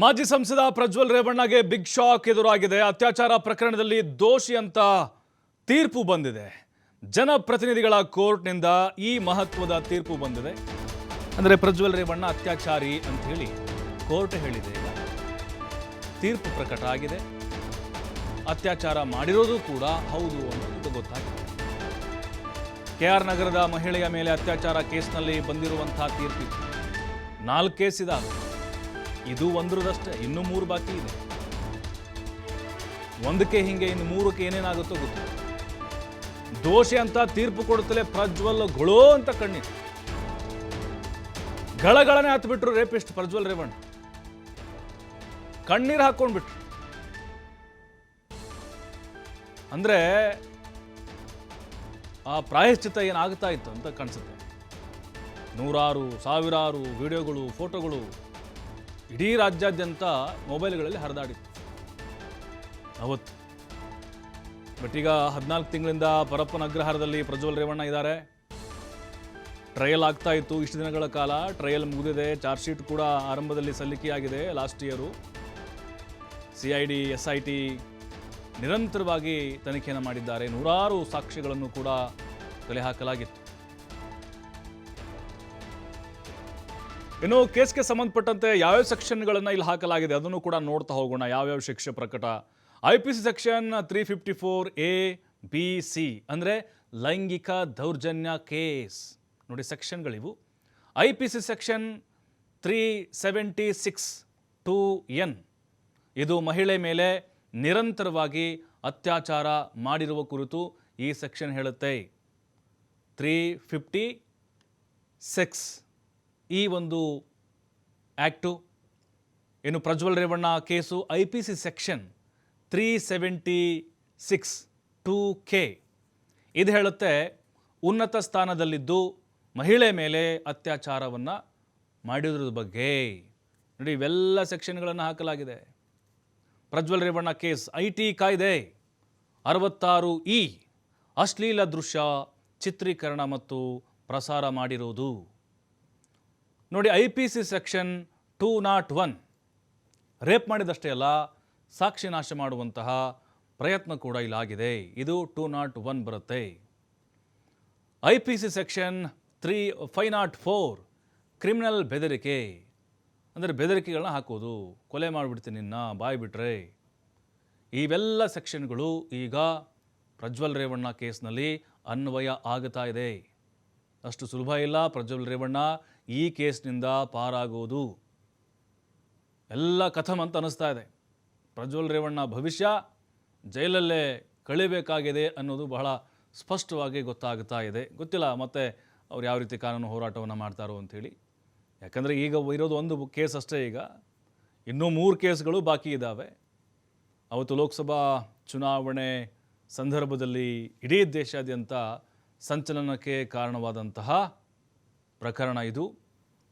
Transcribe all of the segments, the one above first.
ಮಾಜಿ ಸಂಸದ Prajwal ರೇವಣ್ಣಗೆ big shock ಎದುರಾಗಿದೆ. ಅತ್ಯಾಚಾರ ಪ್ರಕರಣದಲ್ಲಿ ದೋಷಿ ಅಂತ ತೀರ್ಪು ಬಂದಿದೆ. ಜನಪ್ರತಿನಿಧಿಗಳ ಕೋರ್ಟ್ನಿಂದ ಈ ಮಹತ್ವದ ತೀರ್ಪು ಬಂದಿದೆ. ಅಂದರೆ ಪ್ರಜ್ವಲ್ ರೇವಣ್ಣ ಅತ್ಯಾಚಾರಿ ಅಂತ ಹೇಳಿ ಕೋರ್ಟ್ ಹೇಳಿದೆ. ತೀರ್ಪು ಪ್ರಕಟ ಆಗಿದೆ. ಅತ್ಯಾಚಾರ ಮಾಡಿರೋದು ಕೂಡ ಹೌದು ಅನ್ನೋದು ಗೊತ್ತಾಗಿದೆ. ಕೆ ಆರ್ ನಗರದ ಮಹಿಳೆಯ ಮೇಲೆ ಅತ್ಯಾಚಾರ ಕೇಸ್ನಲ್ಲಿ ಬಂದಿರುವಂತಹ ತೀರ್ಪಿತ್ತು. ನಾಲ್ಕು ಕೇಸ್ ಇದಾವೆ. ಇದು ಒಂದ್ರದಷ್ಟೇ, ಇನ್ನು ಮೂರು ಬಾಕಿ ಇದೆ. ಒಂದಕ್ಕೆ ಹಿಂಗೆ, ಇನ್ನು ಮೂರಕ್ಕೆ ಏನೇನಾಗುತ್ತೋ ಗೊತ್ತಿಲ್ಲ ದೋಷಿ ಅಂತ ತೀರ್ಪು ಕೊಡುತ್ತಲೇ ಪ್ರಜ್ವಲ್ ಗೊಳೋ ಅಂತ ಕಣ್ಣಿತ್ತು ಗಳಗಳನೆ ಹತ್ಬಿಟ್ರು ರೇಪಿಸ್ಟ್ ಪ್ರಜ್ವಲ್ ರೇವಣ್ಣ. ಕಣ್ಣೀರು ಹಾಕೊಂಡ್ಬಿಟ್ರು. ಅಂದ್ರೆ, ಆ ಪ್ರಾಯಶ್ಚಿತ ಏನಾಗ್ತಾ ಇತ್ತು ಅಂತ ಕಾಣಿಸುತ್ತೆ. ನೂರಾರು, ಸಾವಿರಾರು ವಿಡಿಯೋಗಳು, ಫೋಟೋಗಳು ಇಡೀ ರಾಜ್ಯಾದ್ಯಂತ ಮೊಬೈಲ್ಗಳಲ್ಲಿ ಹರಿದಾಡಿತ್ತು. ಅವತ್ತು. ಬಟ್ ಈಗ ಹದಿನಾಲ್ಕು ತಿಂಗಳಿಂದ ಪರಪ್ಪನ ಅಗ್ರಹಾರದಲ್ಲಿ ಪ್ರಜ್ವಲ್ ರೇವಣ್ಣ ಇದ್ದಾರೆ. ಟ್ರಯಲ್ ಆಗ್ತಾ ಇತ್ತು ಇಷ್ಟು ದಿನಗಳ ಕಾಲ. ಟ್ರಯಲ್ ಮುಗಿದಿದೆ. ಚಾರ್ಜ್ ಶೀಟ್ ಕೂಡ ಆರಂಭದಲ್ಲಿ ಸಲ್ಲಿಕೆಯಾಗಿದೆ last year. C I D, S I T ನಿರಂತರವಾಗಿ ತನಿಖೆಯನ್ನು ಮಾಡಿದ್ದಾರೆ. ನೂರಾರು ಸಾಕ್ಷಿಗಳನ್ನು ಕೂಡ ಕಲೆ ಹಾಕಲಾಗಿತ್ತು. ಇನ್ನು ಕೇಸ್ಗೆ ಸಂಬಂಧಪಟ್ಟಂತೆ ಯಾವ್ಯಾವ ಸೆಕ್ಷನ್ಗಳನ್ನು ಇಲ್ಲಿ ಹಾಕಲಾಗಿದೆ ಅದನ್ನು ಕೂಡ ನೋಡ್ತಾ ಹೋಗೋಣ. ಯಾವ್ಯಾವ ಶಿಕ್ಷೆ ಪ್ರಕಟ? I P C section three fifty four A B C ಅಂದರೆ ಲೈಂಗಿಕ ದೌರ್ಜನ್ಯ ಕೇಸ್. ನೋಡಿ ಸೆಕ್ಷನ್ಗಳಿವು. I P C section three seventy six two N ಇದು ಮಹಿಳೆ ಮೇಲೆ ನಿರಂತರವಾಗಿ ಅತ್ಯಾಚಾರ ಮಾಡಿರುವ ಕುರಿತು ಈ ಸೆಕ್ಷನ್ ಹೇಳುತ್ತೆ. ತ್ರೀ ಫಿಫ್ಟಿ ಸಿಕ್ಸ್ ಈ ಒಂದು ಆ್ಯಕ್ಟು ಏನು Prajwal Revanna case I P C section three seventy six two K. ಇದು ಹೇಳುತ್ತೆ, ಉನ್ನತ ಸ್ಥಾನದಲ್ಲಿದ್ದು ಮಹಿಳೆ ಮೇಲೆ ಅತ್ಯಾಚಾರವನ್ನು ಮಾಡಿದ್ರ ಬಗ್ಗೆ. ನೋಡಿ, ಇವೆಲ್ಲ ಸೆಕ್ಷನ್ಗಳನ್ನು ಹಾಕಲಾಗಿದೆ. Prajwal Revanna case I T ಕಾಯ್ದೆ, ಅರವತ್ತಾರು ಇ, ಅಶ್ಲೀಲ ದೃಶ್ಯ ಚಿತ್ರೀಕರಣ ಮತ್ತು ಪ್ರಸಾರ ಮಾಡಿರುವುದು ನೋಡಿ I P C section two not one rape ಮಾಡಿದಷ್ಟೇ ಅಲ್ಲ, ಸಾಕ್ಷಿ ನಾಶ ಮಾಡುವಂತಹ ಪ್ರಯತ್ನ ಕೂಡ ಇಲ್ಲಾಗಿದೆ ಇದು ಟೂ ನಾಟ್ ಒನ್ ಬರುತ್ತೆ. I P C section three five not four criminal ಬೆದರಿಕೆ. ಅಂದರೆ ಬೆದರಿಕೆಗಳನ್ನ ಹಾಕೋದು, ಕೊಲೆ ಮಾಡಿಬಿಡ್ತೀನಿ ನಿನ್ನ ಬಾಯಿ ಬಿಟ್ರೆ. ಇವೆಲ್ಲ ಸೆಕ್ಷನ್ಗಳು ಈಗ ಪ್ರಜ್ವಲ್ ರೇವಣ್ಣ ಕೇಸ್ನಲ್ಲಿ ಅನ್ವಯ ಆಗುತ್ತಾ ಇದೆ. ಅಷ್ಟು ಸುಲಭ ಇಲ್ಲ ಪ್ರಜ್ವಲ್ ರೇವಣ್ಣ. ಈ ಕೇಸ್ನಿಂದ ಪಾರಾಗೋದು ಎಲ್ಲ ಕಥಮ್ ಅಂತ ಅನ್ನಿಸ್ತಾ ಇದೆ. ಪ್ರಜ್ವಲ್ ರೇವಣ್ಣ ಭವಿಷ್ಯ ಜೈಲಲ್ಲೇ ಕಳಿಬೇಕಾಗಿದೆ ಅನ್ನೋದು ಬಹಳ ಸ್ಪಷ್ಟವಾಗಿ ಗೊತ್ತಾಗ್ತಾ ಇದೆ. ಗೊತ್ತಿಲ್ಲ ಮತ್ತೆ ಅವ್ರು ಯಾವ ರೀತಿ ಕಾನೂನು ಹೋರಾಟವನ್ನು ಮಾಡ್ತಾರೋ ಅಂಥೇಳಿ. ಯಾಕಂದರೆ ಈಗ ಇರೋದು ಒಂದು ಕೇಸ್ ಅಷ್ಟೇ ಈಗ. ಇನ್ನೂ ಮೂರು ಕೇಸ್ಗಳು ಬಾಕಿ ಇದ್ದಾವೆ ಅವತ್ತು ಲೋಕಸಭಾ ಚುನಾವಣೆ ಸಂದರ್ಭದಲ್ಲಿ ಇಡೀ ದೇಶಾದ್ಯಂತ ಸಂಚಲನಕ್ಕೆ ಕಾರಣವಾದಂತಹ ಪ್ರಕರಣ ಇದು.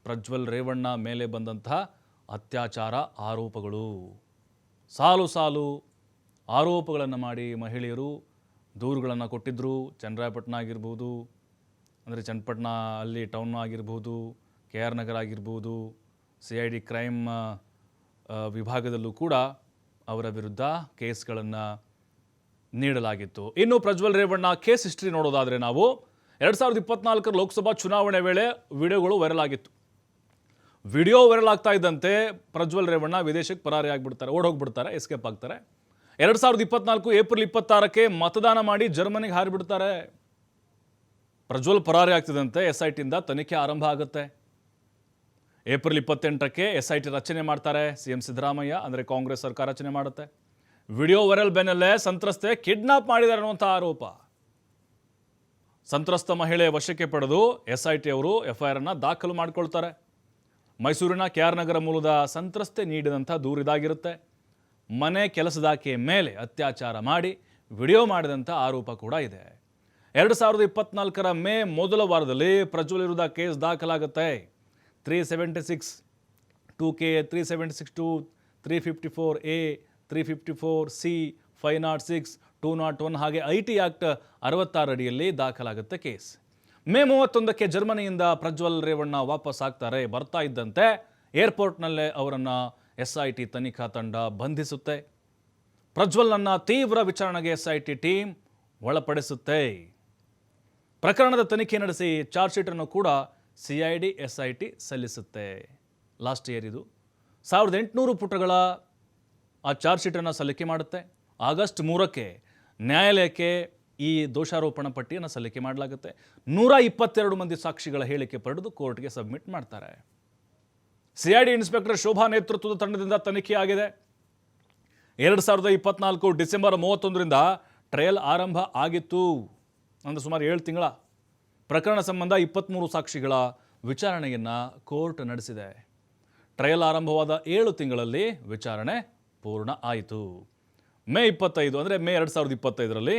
ಪ್ರಜ್ವಲ್ ರೇವಣ್ಣ ಮೇಲೆ ಬಂದಂತಹ ಅತ್ಯಾಚಾರ ಆರೋಪಗಳು. ಸಾಲು ಸಾಲು ಆರೋಪಗಳನ್ನು ಮಾಡಿ ಮಹಿಳೆಯರು ದೂರುಗಳನ್ನು ಕೊಟ್ಟಿದ್ದರು ಚನ್ನರಾಯಪಟ್ಟಣ ಆಗಿರ್ಬೋದು, ಅಂದರೆ ಚನ್ನಪಟ್ಟಣ ಅಲ್ಲಿ ಟೌನ್ ಆಗಿರ್ಬೋದು ಕೆ ಆರ್ ನಗರ ಆಗಿರ್ಬೋದು ಸಿ ಐ ಡಿ ಕ್ರೈಮ್ ವಿಭಾಗದಲ್ಲೂ ಕೂಡ ಅವರ ವಿರುದ್ಧ ಕೇಸ್ಗಳನ್ನು ನೀಡಲಾಗಿತ್ತು. ಇನ್ನು ಪ್ರಜ್ವಲ್ ರೇವಣ್ಣ ಕೇಸ್ ಹಿಸ್ಟ್ರಿ ನೋಡೋದಾದರೆ ನಾವು ಎರಡು ಸಾವಿರದ ಇಪ್ಪತ್ನಾಲ್ಕರ ಲೋಕಸಭಾ ಚುನಾವಣೆ ವೇಳೆ ವಿಡಿಯೋಗಳು ವೈರಲ್ ಆಗಿತ್ತು ವಿಡಿಯೋ ವೈರಲ್ ಆಗ್ತಾ ಇದ್ದಂತೆ ಪ್ರಜ್ವಲ್ ರೇವಣ್ಣ ವಿದೇಶಕ್ಕೆ ಪರಾರಿ ಆಗಿಬಿಡ್ತಾರೆ, ಓಡೋಗ್ಬಿಡ್ತಾರೆ ಎಸ್ಕೇಪ್ ಆಗ್ತಾರೆ. ಎರಡು ಸಾವಿರದ ಇಪ್ಪತ್ನಾಲ್ಕು ಏಪ್ರಿಲ್ ಇಪ್ಪತ್ತಾರಕ್ಕೆ ಮತದಾನ ಮಾಡಿ ಜರ್ಮನಿಗೆ ಹಾರಿಬಿಡ್ತಾರೆ. ಪ್ರಜ್ವಲ್ ಪರಾರಿ ಆಗ್ತಿದ್ದಂತೆ ಎಸ್ ಐ ಟಿಯಿಂದ ತನಿಖೆ ಆರಂಭ ಆಗುತ್ತೆ. ಏಪ್ರಿಲ್ ಇಪ್ಪತ್ತೆಂಟಕ್ಕೆ ಎಸ್ ಐ ಟಿ ರಚನೆ ಮಾಡ್ತಾರೆ ಸಿ ಎಂ ಸಿದ್ದರಾಮಯ್ಯ, ಅಂದರೆ ಕಾಂಗ್ರೆಸ್ ಸರ್ಕಾರ ರಚನೆ ಮಾಡುತ್ತೆ. ವಿಡಿಯೋ ವೈರಲ್ ಬೆನ್ನಲ್ಲೇ ಸಂತ್ರಸ್ತೆ ಕಿಡ್ನಾಪ್ ಮಾಡಿದ್ದಾರೆ ಅನ್ನುವಂಥ ಆರೋಪ. ಸಂತ್ರಸ್ತ ಮಹಿಳೆ ವಶಕ್ಕೆ ಪಡೆದು ಎಸ್ ಐ ಟಿ ಅವರು ಎಫ್ ಐ ಆರನ್ನು ದಾಖಲು ಮಾಡಿಕೊಳ್ತಾರೆ. ಮೈಸೂರಿನ ಕೆ ಆರ್ ನಗರ ಮೂಲದ ಸಂತ್ರಸ್ತೆ ನೀಡಿದಂಥ ದೂರಿದಾಗಿರುತ್ತೆ ಮನೆ ಕೆಲಸದಾಕೆ ಮೇಲೆ ಅತ್ಯಾಚಾರ ಮಾಡಿ ವಿಡಿಯೋ ಮಾಡಿದಂಥ ಆರೋಪ ಕೂಡ ಇದೆ. ಎರಡು ಸಾವಿರದ ಇಪ್ಪತ್ನಾಲ್ಕರ ಮೇ ಮೊದಲ ವಾರದಲ್ಲಿ ಪ್ರಜ್ವಲ್ ವಿರುದ್ಧ case ದಾಖಲಾಗುತ್ತೆ. Three seventy six two K, three seventy six two, three fifty four A, three fifty four C, five not six two not one ಹಾಗೆ ಐ ಟಿ ಆ್ಯಕ್ಟ್ ಅರವತ್ತಾರು ಅಡಿಯಲ್ಲಿ ದಾಖಲಾಗುತ್ತೆ ಕೇಸ್. ಮೇ ಮೂವತ್ತೊಂದಕ್ಕೆ ಜರ್ಮನಿಯಿಂದ ಪ್ರಜ್ವಲ್ ರೇವಣ್ಣ ವಾಪಸ್ ಆಗ್ತಾರೆ, ಬರ್ತಾ ಇದ್ದಂತೆ ಏರ್ಪೋರ್ಟ್ನಲ್ಲೇ ಅವರನ್ನು ಎಸ್ ಐ ಟಿ ತನಿಖಾ ತಂಡ ಬಂಧಿಸುತ್ತೆ. ಪ್ರಜ್ವಲ್ನನ್ನು ತೀವ್ರ ವಿಚಾರಣೆಗೆ ಎಸ್ ಐ ಟಿ ಟೀಮ್ ಒಳಪಡಿಸುತ್ತೆ. ಪ್ರಕರಣದ ತನಿಖೆ ನಡೆಸಿ ಚಾರ್ಜ್ ಶೀಟನ್ನು ಕೂಡ C I D, S I T ಸಲ್ಲಿಸುತ್ತೆ. Last year ಇದು. ಸಾವಿರದ ಎಂಟುನೂರು ಪುಟಗಳ ಆ ಚಾರ್ಜ್ ಶೀಟನ್ನು ಸಲ್ಲಿಕೆ ಮಾಡುತ್ತೆ. ಆಗಸ್ಟ್ ಮೂರಕ್ಕೆ ನ್ಯಾಯಾಲಯಕ್ಕೆ ಈ ದೋಷಾರೋಪಣ ಪಟ್ಟಿಯನ್ನು ಸಲ್ಲಿಕೆ ಮಾಡಲಾಗುತ್ತೆ. ನೂರ ಇಪ್ಪತ್ತೆರಡು ಮಂದಿ ಸಾಕ್ಷಿಗಳ ಹೇಳಿಕೆ ಪಡೆದು ಕೋರ್ಟ್ಗೆ ಸಬ್ಮಿಟ್ ಮಾಡ್ತಾರೆ. ಸಿಐಡಿ ಇನ್ಸ್ಪೆಕ್ಟರ್ ಶೋಭಾ ನೇತೃತ್ವದ ತಂಡದಿಂದ ತನಿಖೆ ಆಗಿದೆ. ಎರಡು ಸಾವಿರದ ಇಪ್ಪತ್ನಾಲ್ಕು ಡಿಸೆಂಬರ್ ಮೂವತ್ತೊಂದರಿಂದ ಟ್ರಯಲ್ ಆರಂಭ ಆಗಿತ್ತು. ಅಂದರೆ ಸುಮಾರು ಏಳು ತಿಂಗಳ ಪ್ರಕರಣ ಸಂಬಂಧ ಇಪ್ಪತ್ತ್ಮೂರು ಸಾಕ್ಷಿಗಳ ವಿಚಾರಣೆಯನ್ನು ಕೋರ್ಟ್ ನಡೆಸಿದೆ. ಟ್ರಯಲ್ ಆರಂಭವಾದ ಏಳು ತಿಂಗಳಲ್ಲಿ ವಿಚಾರಣೆ ಪೂರ್ಣ ಆಯಿತು. ಮೇ ಇಪ್ಪತ್ತೈದು ಅಂದರೆ ಮೇ ಎರಡು ಸಾವಿರದ ಇಪ್ಪತ್ತೈದರಲ್ಲಿ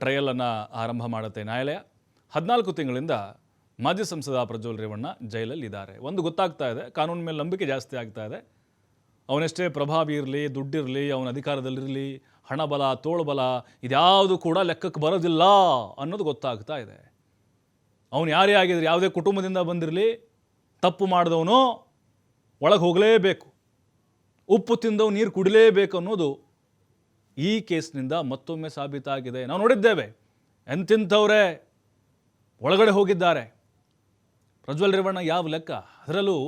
ಟ್ರಯಲನ್ನು ಆರಂಭ ಮಾಡುತ್ತೆ ನ್ಯಾಯಾಲಯ. ಹದಿನಾಲ್ಕು ತಿಂಗಳಿಂದ ಮಾಜಿ ಸಂಸದ ಪ್ರಜ್ವಲ್ ರೇವಣ್ಣ ಜೈಲಲ್ಲಿದ್ದಾರೆ. ಒಂದು ಗೊತ್ತಾಗ್ತಾ ಇದೆ ಕಾನೂನು ಮೇಲೆ ನಂಬಿಕೆ ಜಾಸ್ತಿ ಆಗ್ತಾ ಇದೆ. ಅವನೆಷ್ಟೇ ಪ್ರಭಾವಿ ಇರಲಿ, ದುಡ್ಡಿರಲಿ, ಅವನ ಅಧಿಕಾರದಲ್ಲಿರಲಿ ಹಣಬಲ ತೋಳ್ಬಲ ಇದ್ಯಾವುದು ಕೂಡ ಲೆಕ್ಕಕ್ಕೆ ಬರೋದಿಲ್ಲ ಅನ್ನೋದು ಗೊತ್ತಾಗ್ತಾ ಇದೆ. ಅವನು ಯಾರೇ ಆಗಿದ್ರೆ ಯಾವುದೇ ಕುಟುಂಬದಿಂದ ಬಂದಿರಲಿ, ತಪ್ಪು ಮಾಡಿದವನು ಒಳಗೆ ಹೋಗಲೇಬೇಕು. ಉಪ್ಪು ತಿಂದವು ನೀರು ಕುಡಿಲೇಬೇಕು ಅನ್ನೋದು ಈ ಕೇಸ್ನಿಂದ ಮತ್ತೊಮ್ಮೆ ಸಾಬೀತಾಗಿದೆ. ನಾವು ನೋಡಿದ್ದೇವೆ, ಎಂತಿಂಥವರೇ ಒಳಗಡೆ ಹೋಗಿದ್ದಾರೆ. ಪ್ರಜ್ವಲ್ ರೇವಣ್ಣ ಯಾವ ಲೆಕ್ಕ? ಅದರಲ್ಲೂ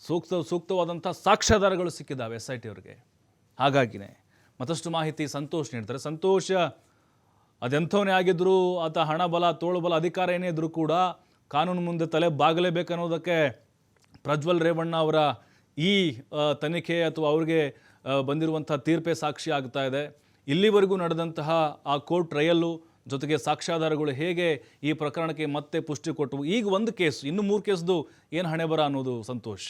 ಸೂಕ್ತ, ಸೂಕ್ತವಾದಂಥ ಸಾಕ್ಷ್ಯಾಧಾರಗಳು ಸಿಕ್ಕಿದ್ದಾವೆ ಎಸ್ ಐ ಟಿ ಅವ್ರಿಗೆ. ಹಾಗಾಗಿನೇ ಮತ್ತಷ್ಟು ಮಾಹಿತಿ ಸಂತೋಷ್ ನೀಡ್ತಾರೆ. ಸಂತೋಷ, ಅದೆಂಥವನೇ ಆಗಿದ್ದರೂ ಆತ ಹಣ ಬಲ, ತೋಳು ಅಧಿಕಾರ ಏನೇ ಇದ್ದರೂ ಕೂಡ ಕಾನೂನು ಮುಂದೆ ತಲೆ ಬಾಗಲೇಬೇಕನ್ನೋದಕ್ಕೆ ಪ್ರಜ್ವಲ್ ರೇವಣ್ಣ ಅವರ ಈ ತನಿಖೆ ಅಥವಾ ಅವ್ರಿಗೆ ಬಂದಿರುವಂಥ ತೀರ್ಪೇ ಸಾಕ್ಷಿ ಆಗ್ತಾ ಇದೆ. ಇಲ್ಲಿವರೆಗೂ ನಡೆದಂತಹ ಆ ಕೋರ್ಟ್ ಟ್ರಯಲ್ಲು ಜೊತೆಗೆ ಸಾಕ್ಷ್ಯಾಧಾರಗಳು ಹೇಗೆ ಈ ಪ್ರಕರಣಕ್ಕೆ ಮತ್ತೆ ಪುಷ್ಟಿ ಕೊಟ್ಟವು? ಈಗ ಒಂದು ಕೇಸ್, ಇನ್ನು ಮೂರು ಕೇಸ್ದು ಏನು ಹಣೆ ಬರ ಅನ್ನೋದು ಸಂತೋಷ್.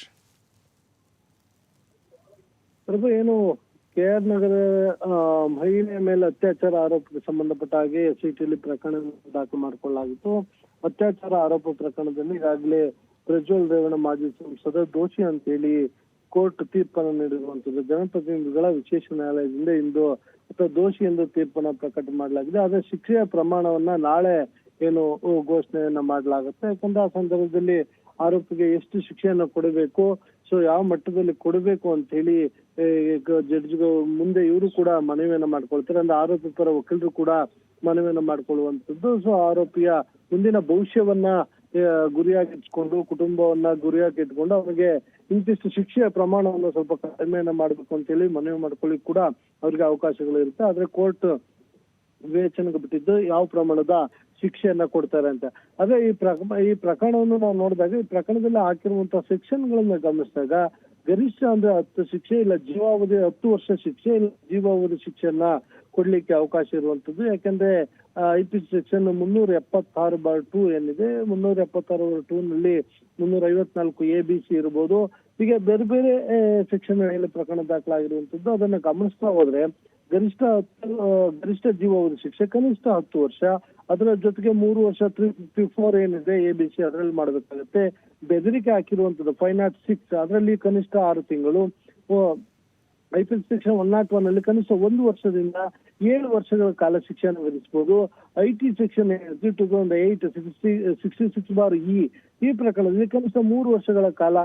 ಪ್ರಭು, ಏನು ಕೆ ಆರ್ ನಗರ ಮಹಿಳೆಯ ಮೇಲೆ ಅತ್ಯಾಚಾರ ಆರೋಪಕ್ಕೆ ಸಂಬಂಧಪಟ್ಟ ಹಾಗೆ ಎಸ್ ಟಿ ಪ್ರಕರಣ ದಾಖಲು ಮಾಡಿಕೊಳ್ಳಲಾಗಿತ್ತು. ಅತ್ಯಾಚಾರ ಆರೋಪ ಪ್ರಕರಣದಲ್ಲಿ ಈಗಾಗಲೇ ಪ್ರಜ್ವಲ್ ರೇವಣ್ಣ ಮಾಜಿ ಸಂಸದ ದೋಷಿ ಅಂತೇಳಿ ಕೋರ್ಟ್ ತೀರ್ಪನ್ನು ನೀಡಿರುವಂತದ್ದು ಜನಪ್ರತಿನಿಧಿಗಳ ವಿಶೇಷ ನ್ಯಾಯಾಲಯದಿಂದ ಇಂದು ಅಥವಾ ದೋಷಿ ಎಂದು ತೀರ್ಪನ್ನು ಪ್ರಕಟ ಮಾಡಲಾಗಿದೆ. ಆದ್ರೆ ಶಿಕ್ಷೆಯ ಪ್ರಮಾಣವನ್ನ ನಾಳೆ ಏನು ಘೋಷಣೆಯನ್ನ ಮಾಡಲಾಗುತ್ತೆ. ಯಾಕಂದ್ರೆ ಆ ಸಂದರ್ಭದಲ್ಲಿ ಆರೋಪಿಗೆ ಎಷ್ಟು ಶಿಕ್ಷೆಯನ್ನು ಕೊಡಬೇಕು, ಸೊ ಯಾವ ಮಟ್ಟದಲ್ಲಿ ಕೊಡಬೇಕು ಅಂತ ಹೇಳಿ ಜಡ್ಜ್ ಮುಂದೆ ಇವರು ಕೂಡ ಮನವಿಯನ್ನ ಮಾಡ್ಕೊಳ್ತಾರೆ. ಅಂದ್ರೆ ಆರೋಪಿ ಪರ ವಕೀಲರು ಕೂಡ ಮನವಿಯನ್ನ ಮಾಡ್ಕೊಳ್ಳುವಂತದ್ದು. ಸೊ ಆರೋಪಿಯ ಮುಂದಿನ ಭವಿಷ್ಯವನ್ನ ಆ, ಗುರಿಯಾಗಿಟ್ಕೊಂಡು ಕುಟುಂಬವನ್ನ ಗುರಿಯಾಗಿ ಇಟ್ಕೊಂಡು ಅವರಿಗೆ ಇಂತಿಷ್ಟು ಶಿಕ್ಷೆಯ ಪ್ರಮಾಣವನ್ನು ಸ್ವಲ್ಪ ಕಡಿಮೆಯನ್ನ ಮಾಡ್ಬೇಕು ಅಂತ ಹೇಳಿ ಮನವಿ ಮಾಡ್ಕೊಳ್ಳಿ ಕೂಡ ಅವ್ರಿಗೆ ಅವಕಾಶಗಳು ಇರುತ್ತೆ. ಆದ್ರೆ ಕೋರ್ಟ್ ವಿವೇಚನೆಗೆ ಬಿಟ್ಟಿದ್ದು ಯಾವ ಪ್ರಮಾಣದ ಶಿಕ್ಷೆಯನ್ನ ಕೊಡ್ತಾರೆ ಅಂತ. ಅದೇ ಈ ಪ್ರಕ ಈ ಪ್ರಕರಣವನ್ನು ನಾವು ನೋಡಿದಾಗ ಈ ಪ್ರಕರಣದಲ್ಲಿ ಹಾಕಿರುವಂತಹ ಸೆಕ್ಷನ್ ಗಳನ್ನ ಗಮನಿಸಿದಾಗ ಗರಿಷ್ಠ ಅಂದ್ರೆ ಹತ್ತು ಶಿಕ್ಷೆ ಇಲ್ಲ ಜೀವಾವಧಿ ಹತ್ತು ವರ್ಷ ಶಿಕ್ಷೆ ಇಲ್ಲ ಜೀವಾವಧಿ ಶಿಕ್ಷೆಯನ್ನ ಕೊಡ್ಲಿಕ್ಕೆ ಅವಕಾಶ ಇರುವಂತದ್ದು ಯಾಕಂದ್ರೆ ಐ ಪಿ ಸೆಕ್ಷನ್ ಮುನ್ನೂರ ಎಪ್ಪತ್ತಾರು ಬಾರ್ ಟೂ ಏನಿದೆ. ಮುನ್ನೂರ ಎಪ್ಪತ್ತಾರು ಬಾರ್ ಟೂ ನಲ್ಲಿ ಮುನ್ನೂರ ಐವತ್ನಾಲ್ಕು ಎ ಬಿ ಸಿ ಇರ್ಬೋದು. ಹೀಗೆ ಬೇರೆ ಬೇರೆ ಸೆಕ್ಷನ್ ಪ್ರಕರಣ ದಾಖಲಾಗಿರುವಂತದ್ದು ಅದನ್ನ ಗಮನಿಸ್ತಾ ಹೋದ್ರೆ, ಗರಿಷ್ಠ ಹತ್ತು ಗರಿಷ್ಠ ಜೀವಾವಧಿ ಶಿಕ್ಷೆ ಕನಿಷ್ಠ ಹತ್ತು ವರ್ಷ. ಅದರ ಜೊತೆಗೆ ಮೂರು ವರ್ಷ ತ್ರೀ ಫಿಫ್ಟಿ ಫೋರ್ ಏನಿದೆ ಎ ಬಿ ಸಿ ಅದರಲ್ಲಿ ಮಾಡಬೇಕಾಗುತ್ತೆ. ಬೆದರಿಕೆ ಹಾಕಿರುವಂತದ್ದು ಫೈವ್ ನಾಟ್ ಸಿಕ್ಸ್ ಅದರಲ್ಲಿ ಕನಿಷ್ಠ ಆರು ತಿಂಗಳು. I P section one not one ಅಲ್ಲಿ ಕನಿಷ್ಠ ಒಂದು ವರ್ಷದಿಂದ ಏಳು ವರ್ಷಗಳ ಕಾಲ ಶಿಕ್ಷೆಯನ್ನು ವಿಧಿಸಬಹುದು. I T section two thousand eight sixty sixty six bar E ಈ ಪ್ರಕರಣದಲ್ಲಿ ಕನಿಷ್ಠ ಮೂರು ವರ್ಷಗಳ ಕಾಲ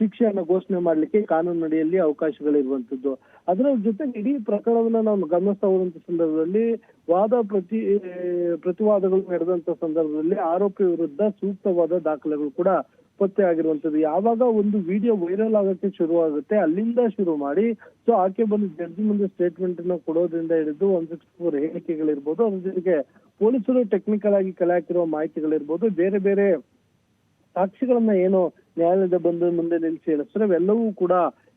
ಶಿಕ್ಷೆಯನ್ನು ಘೋಷಣೆ ಮಾಡಲಿಕ್ಕೆ ಕಾನೂನಿನಡಿಯಲ್ಲಿ ಅವಕಾಶಗಳಿರುವಂತದ್ದು ಅದರ ಜೊತೆಗೆ ಇಡೀ ಪ್ರಕರಣವನ್ನು ನಾವು ಗಮನಿಸ್ತಾ ಹೋದಂತ ಸಂದರ್ಭದಲ್ಲಿ ವಾದ ಪ್ರತಿ, ಪ್ರತಿವಾದಗಳು ನಡೆದಂತ ಸಂದರ್ಭದಲ್ಲಿ ಆರೋಪಿ ವಿರುದ್ಧ ಸೂಕ್ತವಾದ ದಾಖಲೆಗಳು ಕೂಡ ಪತ್ತೆ ಆಗಿರುವಂತದ್ದು ಯಾವಾಗ ಒಂದು ವಿಡಿಯೋ ವೈರಲ್ ಆಗಕ್ಕೆ ಶುರುವಾಗುತ್ತೆ, ಅಲ್ಲಿಂದ ಶುರು ಮಾಡಿ, ಸೊ ಆಕೆ ಬಂದು ಜಡ್ಜಿ ಮುಂದೆ ಸ್ಟೇಟ್ಮೆಂಟ್ ಅನ್ನ ಕೊಡೋದ್ರಿಂದ ಹಿಡಿದು ಒನ್ ಸಿಕ್ಸ್ಟಿ ಫೋರ್ ಹೇಳಿಕೆಗಳಿರ್ಬೋದು, ಅದ್ರ ಜೊತೆಗೆ ಪೊಲೀಸರು ಟೆಕ್ನಿಕಲ್ ಆಗಿ ಕಲೆ ಹಾಕಿರುವ ಮಾಹಿತಿಗಳಿರ್ಬೋದು, ಬೇರೆ ಬೇರೆ ಸಾಕ್ಷಿಗಳನ್ನ ಏನು ನ್ಯಾಯಾಲಯದ ಬಂದು ಮುಂದೆ ನಿಲ್ಲಿಸಿ ಹೇಳಿಸ್ತಾರೆ. ಅವೆಲ್ಲವೂ ಕೂಡ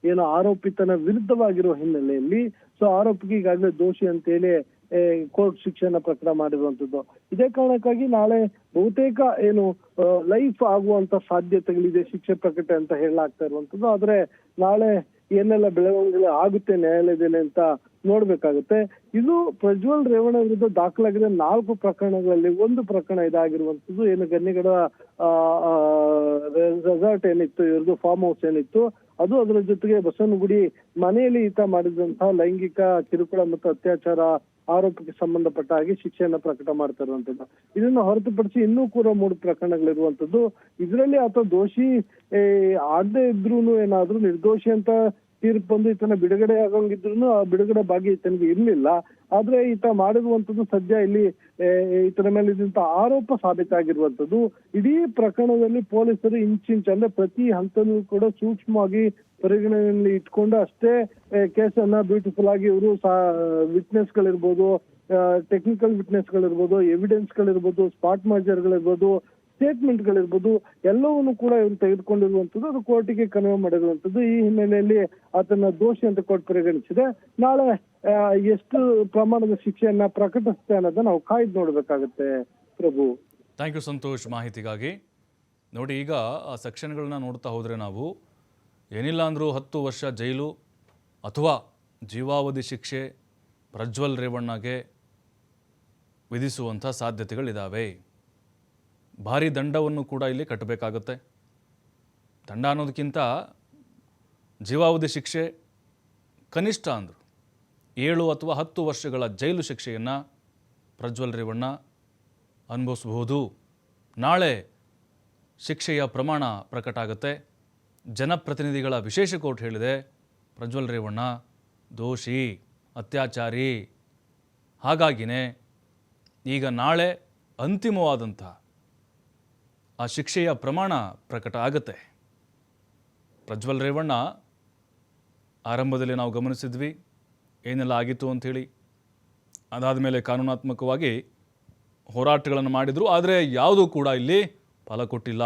ಏನು ಆರೋಪಿತನ ವಿರುದ್ಧವಾಗಿರುವ ಹಿನ್ನೆಲೆಯಲ್ಲಿ, ಸೊ ಆರೋಪಿಗೆ ಈಗಾಗಲೇ ದೋಷಿ ಅಂತೇಳಿ ಕೋರ್ಟ್ ಶಿಕ್ಷಣ ಪ್ರಕಟ ಮಾಡಿರುವಂತದ್ದು. ಇದೇ ಕಾರಣಕ್ಕಾಗಿ ನಾಳೆ ಬಹುತೇಕ ಏನು ಲೈಫ್ ಆಗುವಂತ ಸಾಧ್ಯತೆಗಳಿದೆ, ಶಿಕ್ಷೆ ಪ್ರಕಟ ಅಂತ ಹೇಳಲಾಗ್ತಾ ಇರುವಂತದ್ದು. ಆದ್ರೆ ನಾಳೆ ಏನೆಲ್ಲ ಬೆಳವಣಿಗೆ ಆಗುತ್ತೆ, ನ್ಯಾಯಾಲಯದಲ್ಲಿ ಅಂತ ನೋಡ್ಬೇಕಾಗುತ್ತೆ. ಇದು ಪ್ರಜ್ವಲ್ ರೇವಣ್ಣ ವಿರುದ್ಧ ದಾಖಲಾಗಿರೋ ನಾಲ್ಕು ಪ್ರಕರಣಗಳಲ್ಲಿ ಒಂದು ಪ್ರಕರಣ ಇದಾಗಿರುವಂತದ್ದು. ಏನು ಗನ್ನಿಗಡ ರೆಸಾರ್ಟ್ ಏನಿತ್ತು, ಇವ್ರದ್ದು ಫಾರ್ಮ್ ಹೌಸ್ ಏನಿತ್ತು, ಅದು ಅದರ ಜೊತೆಗೆ ಬಸವನಗುಡಿ ಮನೆಯಲ್ಲಿ ಈತ ಮಾಡಿದಂತಹ ಲೈಂಗಿಕ ಕಿರುಕುಳ ಮತ್ತು ಅತ್ಯಾಚಾರ ಆರೋಪಕ್ಕೆ ಸಂಬಂಧಪಟ್ಟ ಹಾಗೆ ಶಿಕ್ಷೆಯನ್ನ ಪ್ರಕಟ ಮಾಡ್ತಾ ಇರುವಂತದ್ದು ಇದನ್ನ ಹೊರತುಪಡಿಸಿ ಇನ್ನೂ ಕೂಡ ಮೂರು ಪ್ರಕರಣಗಳಿರುವಂತದ್ದು ಇದರಲ್ಲಿ ಆತ ದೋಷಿ ಆಗದೆ ಇದ್ರೂನು ಏನಾದ್ರೂ ನಿರ್ದೋಷಿ ಅಂತ ತೀರ್ಪು ಬಂದು ಈತನ ಬಿಡುಗಡೆ ಆಗಂಗಿದ್ರು ಆ ಬಿಡುಗಡೆ ಭಾಗ್ಯ ಈತನಿಗೆ ಇರ್ಲಿಲ್ಲ. ಆದ್ರೆ ಈತ ಮಾಡಿರುವಂತದ್ದು ಸದ್ಯ ಇಲ್ಲಿ ಈತನ ಮೇಲೆ ಇದ್ದಂತ ಆರೋಪ ಸಾಬೀತಾಗಿರುವಂತದ್ದು ಇಡೀ ಪ್ರಕರಣದಲ್ಲಿ ಪೊಲೀಸರು ಇಂಚಿಂಚ್ ಅಂದ್ರೆ ಪ್ರತಿ ಹಂತನೂ ಕೂಡ ಸೂಕ್ಷ್ಮವಾಗಿ ಪರಿಗಣನೆಯಲ್ಲಿ ಇಟ್ಕೊಂಡು ಅಷ್ಟೇ ಕೇಸನ್ನ ಬ್ಯೂಟಿಫುಲ್ ಆಗಿ ಇವರು ವಿಟ್ನೆಸ್ ಗಳಿರ್ಬೋದು ಟೆಕ್ನಿಕಲ್ ವಿಟ್ನೆಸ್ ಗಳಿರ್ಬೋದು ಎವಿಡೆನ್ಸ್ ಗಳಿರ್ಬೋದು ಸ್ಪಾಟ್ ಗಳಿರ್ಬೋದು ಸ್ಟೇಟ್ಮೆಂಟ್ ಗಳಿರ್ಬೋದು ಎಲ್ಲವನ್ನು ಕೂಡ ಇವರು ತೆಗೆದುಕೊಂಡಿರುವಂತದ್ದು ಅದು ಕೋರ್ಟಿಗೆ ಕನ್ವೆ ಮಾಡಿರುವಂತದ್ದು ಈ ಹಿನ್ನೆಲೆಯಲ್ಲಿ ಆತನ ದೋಷಿ ಅಂತ ಕೋರ್ಟ್ ಪರಿಗಣಿಸಿದೆ. ನಾಳೆ ಎಷ್ಟು ಪ್ರಮಾಣದ ಶಿಕ್ಷೆಯನ್ನ ಪ್ರಕಟಿಸುತ್ತೆ ಅನ್ನೋದನ್ನ ನಾವು ಕಾಯ್ದು ನೋಡಬೇಕಾಗುತ್ತೆ ಪ್ರಭು. ಥ್ಯಾಂಕ್ ಯು ಸಂತೋಷ್ ಮಾಹಿತಿಗಾಗಿ. ನೋಡಿ, ಈಗ ಆ ಸೆಕ್ಷನ್ಗಳನ್ನ ನೋಡ್ತಾ ಹೋದರೆ ನಾವು, ಏನಿಲ್ಲ ಅಂದರೂ ಹತ್ತು ವರ್ಷ ಜೈಲು ಅಥವಾ ಜೀವಾವಧಿ ಶಿಕ್ಷೆ ಪ್ರಜ್ವಲ್ ರೇವಣ್ಣಗೆ ವಿಧಿಸುವಂಥ ಸಾಧ್ಯತೆಗಳಿದ್ದಾವೆ ಭಾರಿ ದಂಡವನ್ನು ಕೂಡ ಇಲ್ಲಿ ಕಟ್ಟಬೇಕಾಗುತ್ತೆ. ದಂಡ ಅನ್ನೋದಕ್ಕಿಂತ ಜೀವಾವಧಿ ಶಿಕ್ಷೆ ಕನಿಷ್ಠ ಅಂದರು. ಏಳು ಅಥವಾ ಹತ್ತು ವರ್ಷಗಳ ಜೈಲು ಶಿಕ್ಷೆಯನ್ನು ಪ್ರಜ್ವಲ್ ರೇವಣ್ಣ ಅನುಭವಿಸಬಹುದು. ನಾಳೆ ಶಿಕ್ಷೆಯ ಪ್ರಮಾಣ ಪ್ರಕಟ ಆಗುತ್ತೆ. ಜನಪ್ರತಿನಿಧಿಗಳ ವಿಶೇಷ ಕೋರ್ಟ್ ಹೇಳಿದೆ, ಪ್ರಜ್ವಲ್ ರೇವಣ್ಣ ದೋಷಿ, ಅತ್ಯಾಚಾರಿ. ಹಾಗಾಗಿನೇ ಈಗ ನಾಳೆ ಅಂತಿಮವಾದಂಥ ಆ ಶಿಕ್ಷೆಯ ಪ್ರಮಾಣ ಪ್ರಕಟ ಆಗುತ್ತೆ. ಪ್ರಜ್ವಲ್ ರೇವಣ್ಣ, ಆರಂಭದಲ್ಲಿ ನಾವು ಗಮನಿಸಿದ್ವಿ, ಏನೆಲ್ಲ ಆಗಿತ್ತು ಅಂಥೇಳಿ. ಅದಾದ ಮೇಲೆ ಕಾನೂನಾತ್ಮಕವಾಗಿ ಹೋರಾಟಗಳನ್ನು ಮಾಡಿದರು, ಆದರೆ ಯಾವುದೂ ಕೂಡ ಇಲ್ಲಿ ಫಲ ಕೊಟ್ಟಿಲ್ಲ.